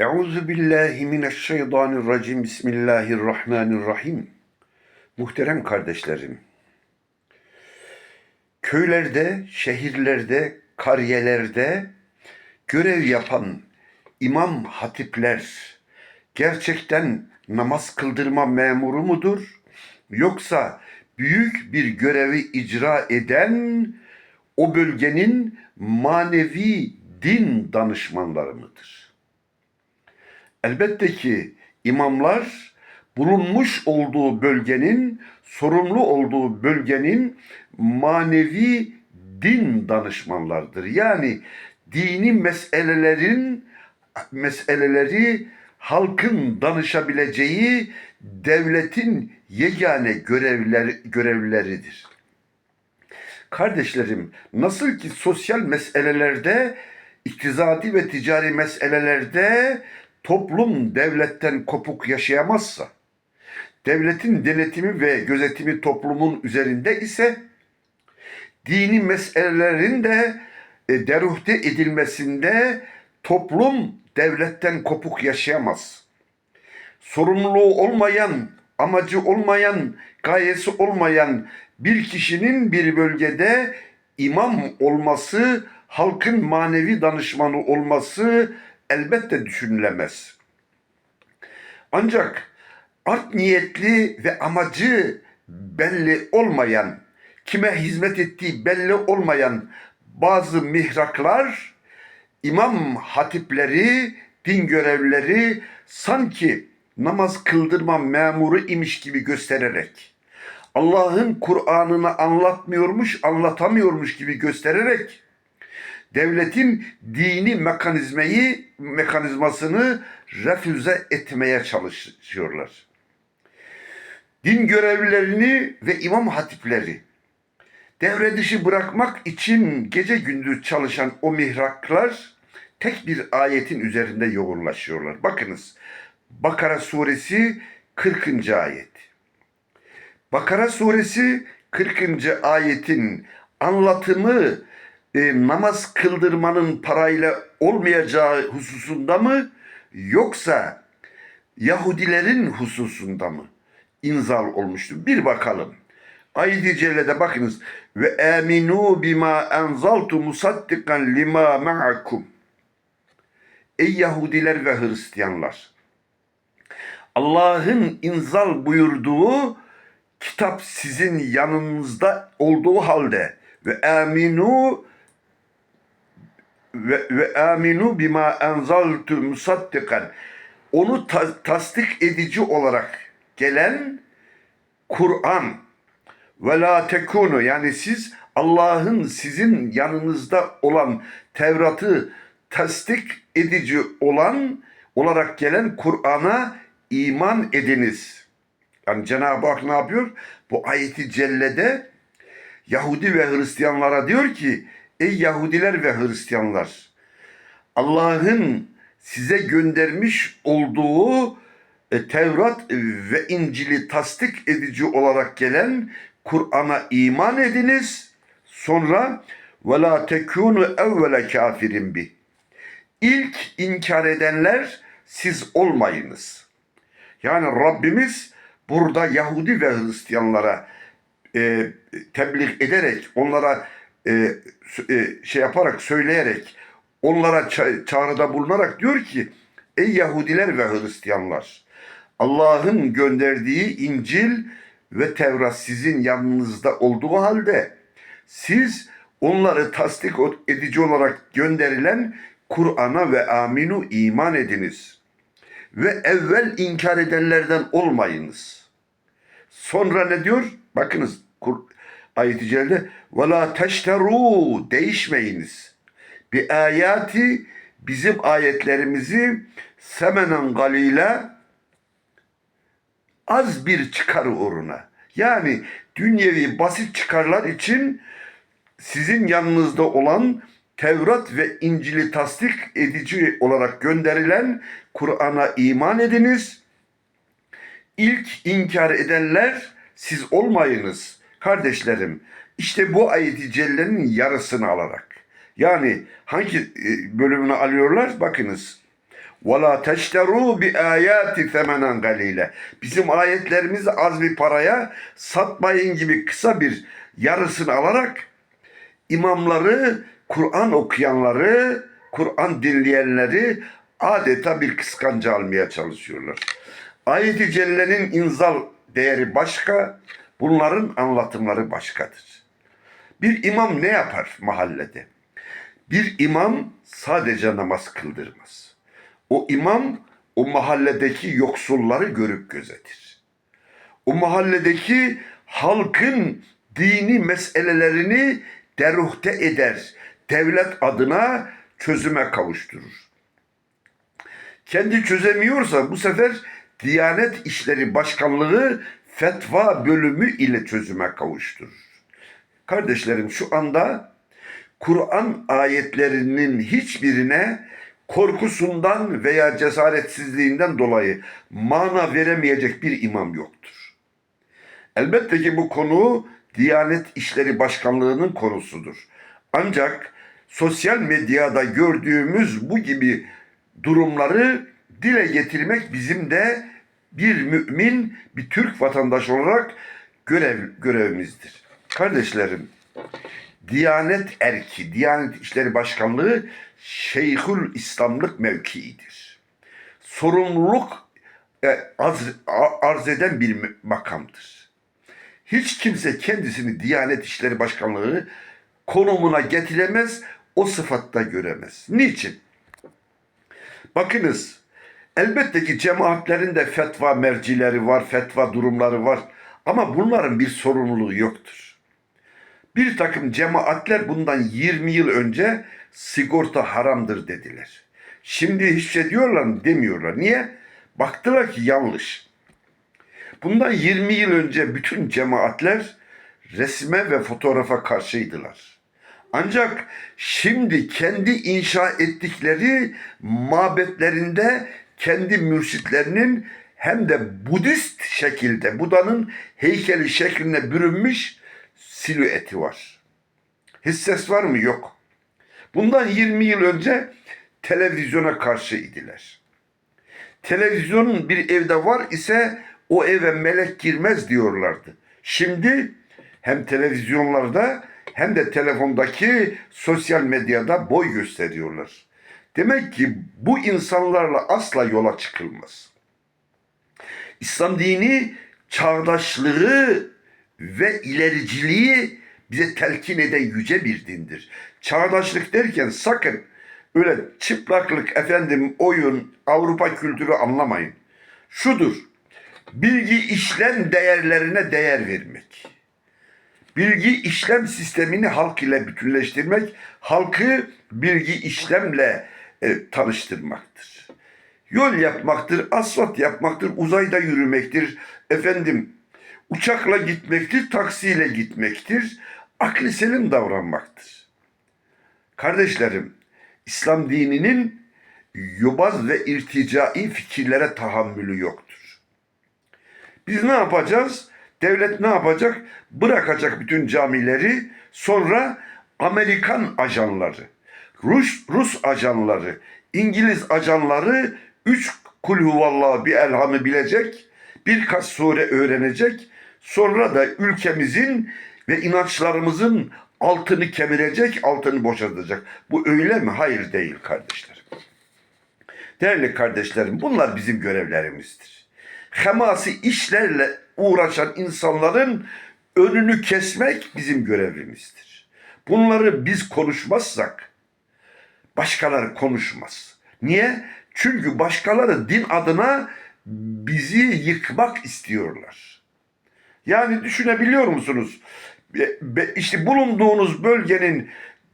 Euzu billahi mineşşeytanirracim. Bismillahirrahmanirrahim. Muhterem kardeşlerim. Köylerde, şehirlerde, kariyelerde görev yapan imam hatipler gerçekten namaz kıldırma memuru mudur? Yoksa büyük bir görevi icra eden o bölgenin manevi din danışmanları mıdır? Elbette ki imamlar bulunmuş olduğu bölgenin, sorumlu olduğu bölgenin manevi din danışmanlarıdır. Yani dini meselelerin meseleleri halkın danışabileceği devletin yegane görevler, görevlileridir. Kardeşlerim, nasıl ki sosyal meselelerde, iktisadi ve ticari meselelerde toplum devletten kopuk yaşayamazsa, devletin denetimi ve gözetimi toplumun üzerinde ise, dini meselelerin de e, deruhte edilmesinde toplum devletten kopuk yaşayamaz. Sorumluluğu olmayan, amacı olmayan, gayesi olmayan bir kişinin bir bölgede imam olması, halkın manevi danışmanı olması elbette düşünülemez. Ancak art niyetli ve amacı belli olmayan, kime hizmet ettiği belli olmayan bazı mihraklar, imam hatipleri, din görevlileri sanki namaz kıldırma memuru imiş gibi göstererek, Allah'ın Kur'an'ını anlatmıyormuş, anlatamıyormuş gibi göstererek, devletin dini mekanizmayı, mekanizmasını refüze etmeye çalışıyorlar. Din görevlilerini ve imam hatipleri devre dışı bırakmak için gece gündüz çalışan o mihraklar tek bir ayetin üzerinde yoğunlaşıyorlar. Bakınız Bakara suresi 40. ayet. Bakara suresi 40. ayetin anlatımı e, namaz kıldırmanın parayla olmayacağı hususunda mı yoksa Yahudilerin hususunda mı inzal olmuştur? Bir bakalım. Ayet-i Celle'de bakınız. Ve eminu bima enzaltu musaddikan lima ma'akum. Ey Yahudiler ve Hristiyanlar. Allah'ın inzal buyurduğu kitap sizin yanınızda olduğu halde ve aminu ve, ve aminu bima enzaltu musaddikan onu ta- tasdik edici olarak gelen Kur'an ve la tekunu yani siz Allah'ın sizin yanınızda olan Tevrat'ı tasdik edici olan olarak gelen Kur'an'a iman ediniz. Yani Cenab-ı Hak ne yapıyor? Bu ayeti cellede Yahudi ve Hristiyanlara diyor ki ey Yahudiler ve Hristiyanlar Allah'ın size göndermiş olduğu e, Tevrat ve İncil'i tasdik edici olarak gelen Kur'an'a iman ediniz. Sonra ve la tekunu evvele kafirin bi. İlk inkar edenler siz olmayınız. Yani Rabbimiz burada Yahudi ve Hristiyanlara e, tebliğ ederek, onlara e, e, şey yaparak, söyleyerek, onlara ça- çağrıda bulunarak diyor ki, ey Yahudiler ve Hristiyanlar, Allah'ın gönderdiği İncil ve Tevrat sizin yanınızda olduğu halde siz onları tasdik edici olarak gönderilen Kur'an'a ve aminu iman ediniz. Ve evvel inkar edenlerden olmayınız. Sonra ne diyor? Bakınız ayet-i celilde ve la teşteru değişmeyiniz. Bi ayati bizim ayetlerimizi semenen galile az bir çıkar uğruna. Yani dünyevi basit çıkarlar için sizin yanınızda olan Tevrat ve İncil'i tasdik edici olarak gönderilen Kur'an'a iman ediniz. İlk inkar edenler siz olmayınız.'' Kardeşlerim işte bu ayeti cellenin yarısını alarak. Yani hangi e, bölümünü alıyorlar? Bakınız. وَلَا تَشْتَرُوا بِآيَاتِ ثَمَنًا قَلِيلًا Bizim ayetlerimizi az bir paraya satmayın gibi kısa bir yarısını alarak imamları, Kur'an okuyanları, Kur'an dinleyenleri adeta bir kıskanca almaya çalışıyorlar. Ayet-i Celle'nin inzal değeri başka, bunların anlatımları başkadır. Bir imam ne yapar mahallede? Bir imam sadece namaz kıldırmaz. O imam o mahalledeki yoksulları görüp gözetir. O mahalledeki halkın dini meselelerini deruhte eder. Devlet adına çözüme kavuşturur. Kendi çözemiyorsa bu sefer Diyanet İşleri Başkanlığı fetva bölümü ile çözüme kavuşturur. Kardeşlerim şu anda Kur'an ayetlerinin hiçbirine korkusundan veya cesaretsizliğinden dolayı mana veremeyecek bir imam yoktur. Elbette ki bu konu Diyanet İşleri Başkanlığı'nın konusudur. Ancak sosyal medyada gördüğümüz bu gibi durumları dile getirmek bizim de bir mümin, bir Türk vatandaşı olarak görev görevimizdir. Kardeşlerim, Diyanet erki, Diyanet İşleri Başkanlığı Şeyhül İslamlık mevkiidir. Sorumluluk e, arz, arz eden bir makamdır. Hiç kimse kendisini Diyanet İşleri Başkanlığı konumuna getiremez, o sıfatta göremez. Niçin? Bakınız, elbette ki cemaatlerin de fetva mercileri var, fetva durumları var. Ama bunların bir sorumluluğu yoktur. Bir takım cemaatler bundan 20 yıl önce sigorta haramdır dediler. Şimdi hiçbir şey diyorlar mı? Demiyorlar. Niye? Baktılar ki yanlış. Bundan 20 yıl önce bütün cemaatler resme ve fotoğrafa karşıydılar. Ancak şimdi kendi inşa ettikleri mabetlerinde kendi mürşitlerinin hem de Budist şekilde Buda'nın heykeli şekline bürünmüş silüeti var. Hisses var mı? Yok. Bundan 20 yıl önce televizyona karşı idiler. Televizyonun bir evde var ise o eve melek girmez diyorlardı. Şimdi hem televizyonlarda hem de telefondaki sosyal medyada boy gösteriyorlar. Demek ki bu insanlarla asla yola çıkılmaz. İslam dini çağdaşlığı ve ilericiliği bize telkin eden yüce bir dindir. Çağdaşlık derken sakın öyle çıplaklık efendim oyun Avrupa kültürü anlamayın. Şudur. Bilgi işlem değerlerine değer vermek. Bilgi işlem sistemini halk ile bütünleştirmek, halkı bilgi işlemle e, tanıştırmaktır. Yol yapmaktır, asfalt yapmaktır, uzayda yürümektir, efendim uçakla gitmektir, taksiyle gitmektir, akli selim davranmaktır. Kardeşlerim, İslam dininin yobaz ve irticai fikirlere tahammülü yoktur. Biz ne yapacağız? Devlet ne yapacak? Bırakacak bütün camileri, sonra Amerikan ajanları, Rus, Rus ajanları, İngiliz ajanları üç kulhuvallahu bir elhamı bilecek, birkaç sure öğrenecek, sonra da ülkemizin ve inançlarımızın altını kemirecek, altını boşaltacak. Bu öyle mi? Hayır değil kardeşlerim. Değerli kardeşlerim, bunlar bizim görevlerimizdir. Hemasi işlerle uğraşan insanların önünü kesmek bizim görevimizdir. Bunları biz konuşmazsak başkaları konuşmaz. Niye? Çünkü başkaları din adına bizi yıkmak istiyorlar. Yani düşünebiliyor musunuz? İşte bulunduğunuz bölgenin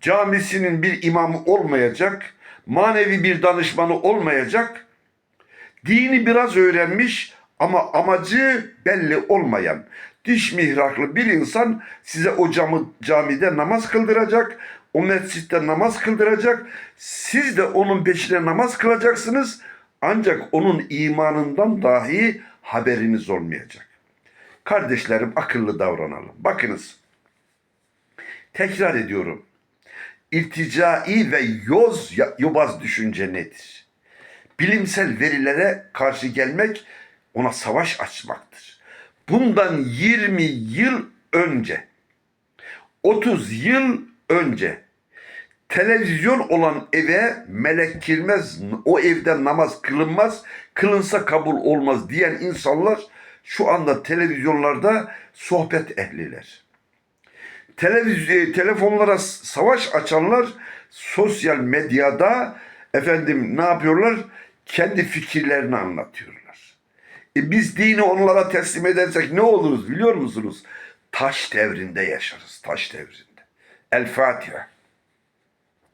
camisinin bir imamı olmayacak, manevi bir danışmanı olmayacak, dini biraz öğrenmiş ama amacı belli olmayan, diş mihraklı bir insan size o camı, camide namaz kıldıracak, o mescitte namaz kıldıracak, siz de onun peşine namaz kılacaksınız, ancak onun imanından dahi haberiniz olmayacak. Kardeşlerim akıllı davranalım. Bakınız, tekrar ediyorum. İrticai ve yoz, yobaz düşünce nedir? bilimsel verilere karşı gelmek ona savaş açmaktır. Bundan 20 yıl önce 30 yıl önce televizyon olan eve melek girmez, o evde namaz kılınmaz, kılınsa kabul olmaz diyen insanlar şu anda televizyonlarda sohbet ehliler. Televizyon, telefonlara s- savaş açanlar sosyal medyada efendim ne yapıyorlar? Kendi fikirlerini anlatıyorlar. E biz dini onlara teslim edersek ne oluruz biliyor musunuz? Taş devrinde yaşarız, taş devrinde. El Fatiha.